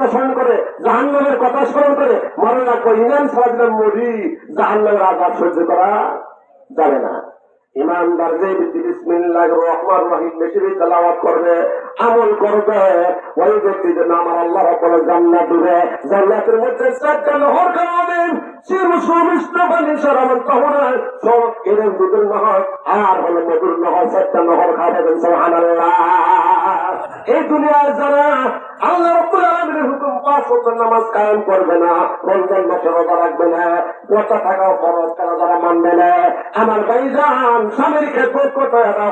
কথা স্মরণ করে, জাহান্নামের কথা স্মরণ করে মনে রাখব ইমান সাহায্য মরি জাহান্নামের আঘাত সহ্য করা যাবে না। ইমানদার যে বিসমিল্লাহ রহমান রহিম বেশি তেলাওয়াত করবে আমল করবে। ওই ব্যক্তি যে আমার আল্লাহ বলে জান্নাত দিবে। জান্নাতের মধ্যে চারটা নহর খাওয়াবে শিরু সুমিষ্ট পানি সরাবেন তখন সব এদের দুধের নহর আর হলো মধুর নহর সুবহানাল্লাহ। এই যারা আল্লাহ রব্বুল হুকুম পাঁচ নামাজ কায়েম করবে না, রমজান মাসে রোজা রাখবে না ফরজ করা যারা মানবে না। আমার ভাইজান, স্বামীর ক্ষেত্রে কত এটা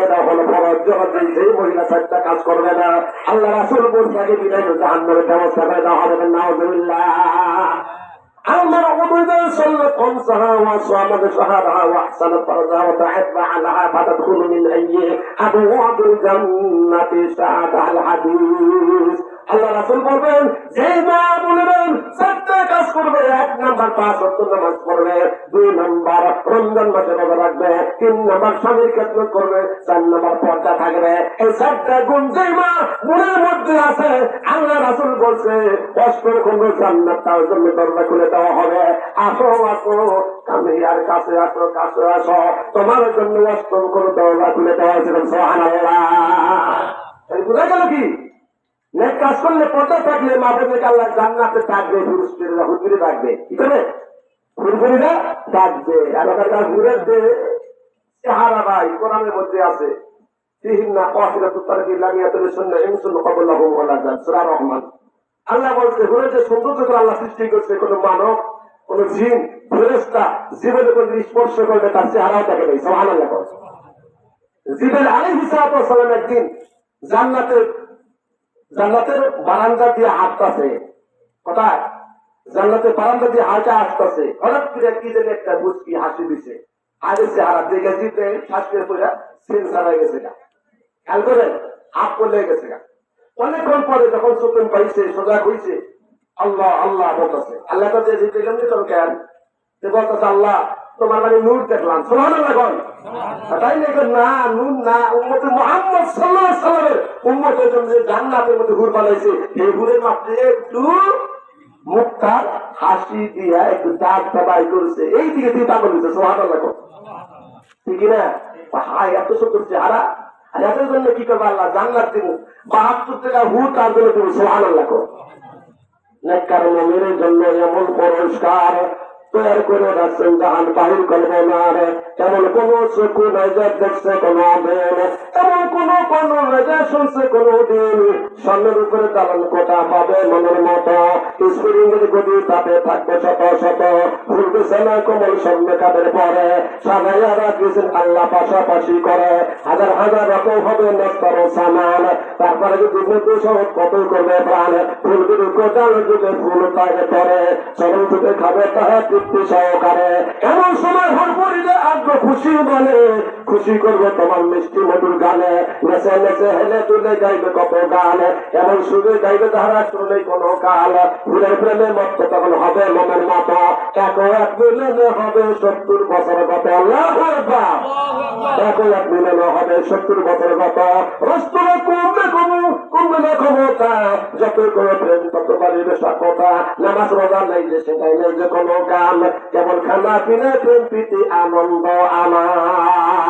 কে দেওয়া হলো ফরজ জগতে যেই মহিলা চারটা কাজ করবে না, আল্লাহ রাসুল মোসাকে বিদায় জাহান্নামের ব্যবস্থা করে দেওয়া হবে। নাউজুবিল্লাহ। আমার অনুদে সল্ল কমসাহা ওয়া সামাদ সাহাদা ওয়া আহসান ফারজা ওয়া তাহাব্বা আলাহা ফাতাদখুলু মিন আইয়ি আবওয়াবিল জান্নাতি সাআত আল হাদিস। আল্লাহ রাসুল বলবেন, যে মা বলবেন, চারটা কাজ করবে, এক নাম্বার পাঁচ অর্থ নামাজ পড়বে, দুই নাম্বার রমজান মাসে রোজা রাখবে, তিন নাম্বার স্বামীর ক্ষেত্র করবে, চার নাম্বার পর্দা থাকবে। এই চারটা গুণ যে মা মনের মধ্যে আছে, আল্লাহ রাসুল বলছে অষ্টম খন্ড জান্নাত, তার জন্য দরজা খুলে দেওয়া হবে। আসো আসো কামিয়ার কাছে আসো কাছে আসো। তোমার জন্য অষ্টম খন্ড দরজা খুলে দেওয়া হয়েছিল সোহানাল্লাহ বুঝা গেল কি? নেক কাজ করলে পর্দা থাকলে মা আল্লাহ জান্নাতে থাকবে পুরুষেরা হুজুরে থাকবে। কি করে? হুজুরিরা থাকবে। আর ওখানে কাজ ঘুরে দে চেহারা ভাই, কোরআনের মধ্যে আছে। যে জান্নাতের জান্নাতের বারান্দা দিয়ে হাঁটতেছে। কোথায় জান্নাতের বারান্দা দিয়ে হাঁটা আসতেছে হঠাৎ করে কি যেন একটা মুচকি হাসি দিছে। আগে চেহারা দেখে জিতে শ্বাস করে পড়ে সিন ছাড়া গেছে গা। খেয়াল করেন, হাত পড়লে গেছে গা। অনেকক্ষণ পরে যখন চোখেন পাইছে সোজা হইছে, আল্লাহ আল্লাহ বলতেছে। আল্লাহ কাছে জিতে তোর কেন? বলতেছে, আল্লাহ তোমার মানে নূর দেখলাম। সোহান কন তাই নাকি না নুন না, উম্মতে মোহাম্মদ সাল্লাহ সাল্লামের উম্মতের জন্য জান্নাতের মধ্যে ঘুর বানাইছে এই ঘুরের মাত্র একটু মুখটা হাসি দিয়া একটু দাঁত দাবাই করেছে। এই দিকে দিয়ে পাগল না? এত সুন্দর চেহারা। আর এদের জন্য কি করব আল্লাহ? বাহাত্তর টাকা হু তার জন্য তুমি মমিনের জন্য এমন পুরস্কার তৈরি করে রাখছেন জাহান বাহির করবে না রে। এমন কোন শুনছে কোন দিন। স্বর্ণের উপরে চালন কোটা পাবে মনের মতো। স্প্রিং এর গদি তাতে থাকবে শত শত। ফুলবে সেনা কোমল স্বর্ণ কাদের পরে। সাজাইয়া রাখিয়েছেন আল্লাহ পাশাপাশি করে। হাজার হাজার রকম হবে নস্তর সামান। তারপরে যদি মৃত্যু সহজ কত করবে প্রাণ? ফুলগুলো কোটাল যুগে ফুল তাকে পরে। সরল যুগে খাবে তাহা তৃপ্তি সহকারে। এমন সময় হর পড়িলে আগ্রহ খুশি বলে। খুশি করবে তোমার মিষ্টি মধুর গানে। নেচে নেচে হেলে তুলে গাইবে কত গান। এমন সুযোগ গাইবে তাহারা, শুনলে কোনো কাল। ফুলের প্রেমে মত তখন হবে মনের মতো এক এক মিলনে হবে সত্তর বছর গত। এক এক মিলনে হবে সত্তর বছর গত। রস্তরে কমবে কমু কমবে না ক্ষমতা যত করে প্রেম, তত বাড়িবে সক্ষতা নামাজ রোজা নাই যে সেটাই নেই যে কোনো কাম কেবল খানা পিনে প্রেম, প্রীতি, আনন্দ আমার।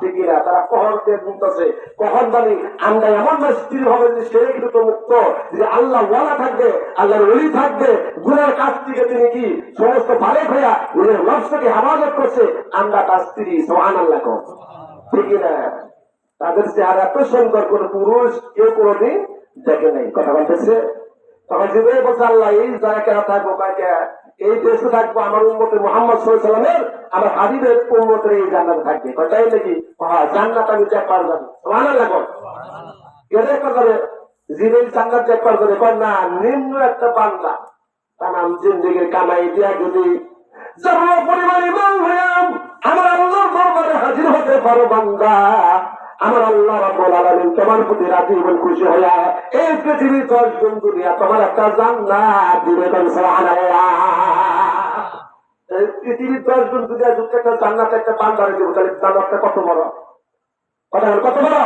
ঠিকিরা তারা কখন বুঝতেছে কখন জানি আমরা এমন স্থির হবে যে সে কিন্তু মুক্ত, যে আল্লাহ ওয়ালা থাকবে, আল্লাহর ওলি থাকবে। গুণের কাছ থেকে তিনি কি সমস্ত ফারেক হইয়া নিজের নফসকে হেফাজত করছে? আমরা তার স্ত্রী সোহান আল্লাহ ঠিকই না? তাদের চেহারা এত সুন্দর, কোন পুরুষ কেউ কোনোদিন দেখে নেই। কথা বলতেছে? তখন জিবে বলছে, আল্লাহ, এই জায়গায় কেন থাকব? কাকে? এই দেশে থাকব আমার উন্মতে মোহাম্মদ সাল্লামের আমার হাবিবের উন্মতের এই জান্নাত থাকবে। তাই নাকি জান্নাত আমি চেক পার যাব কর। জিবেল জান্নাত দেখবার করে কয়, না, নিম্ন একটা বান্দা, তার নাম জিন্দিগির কামাই দিয়া যদি আমার আল্লাহর দরবারে হাজির হতে পারো বান্দা। আমার আল্লাহ রাব্বুল আলামিন তোমার প্রতি রাজি এবং খুশি হইয়া এই পৃথিবীর দশ গুণ দুনিয়া তোমার একটা জান্নাত দিবে সুবহানাল্লাহ। পৃথিবীর দশ গুণ দুনিয়া যুক্ত একটা জান্নাত, একটা বান্দারে দিব, তাহলে জান্নাতটা কত বড়? কথা কত বড়?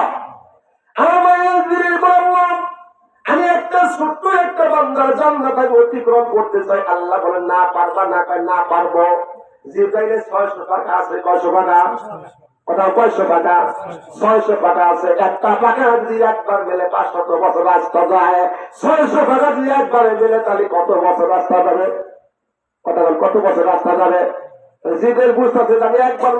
আমি একটা ছোট্ট একটা বান্দার জান্নাত আমি অতিক্রম করতে চাই। আল্লাহ বলেন, না পারবা, না না পারব। জিব্রাইলে ছয়শো টাকা আছে, কয়শো টাকা? কথা কয়শো ছয়শো টাকা আছে। একটা পাখা যদি একবার মেলে পাঁচশত রাস্তা ছয়শো টাকা যদি একবার মেলে, তাহলে কত বছর রাস্তা যাবে? কথা কত বছর রাস্তা যাবে? জিদের বুঝতেছে আমি একবার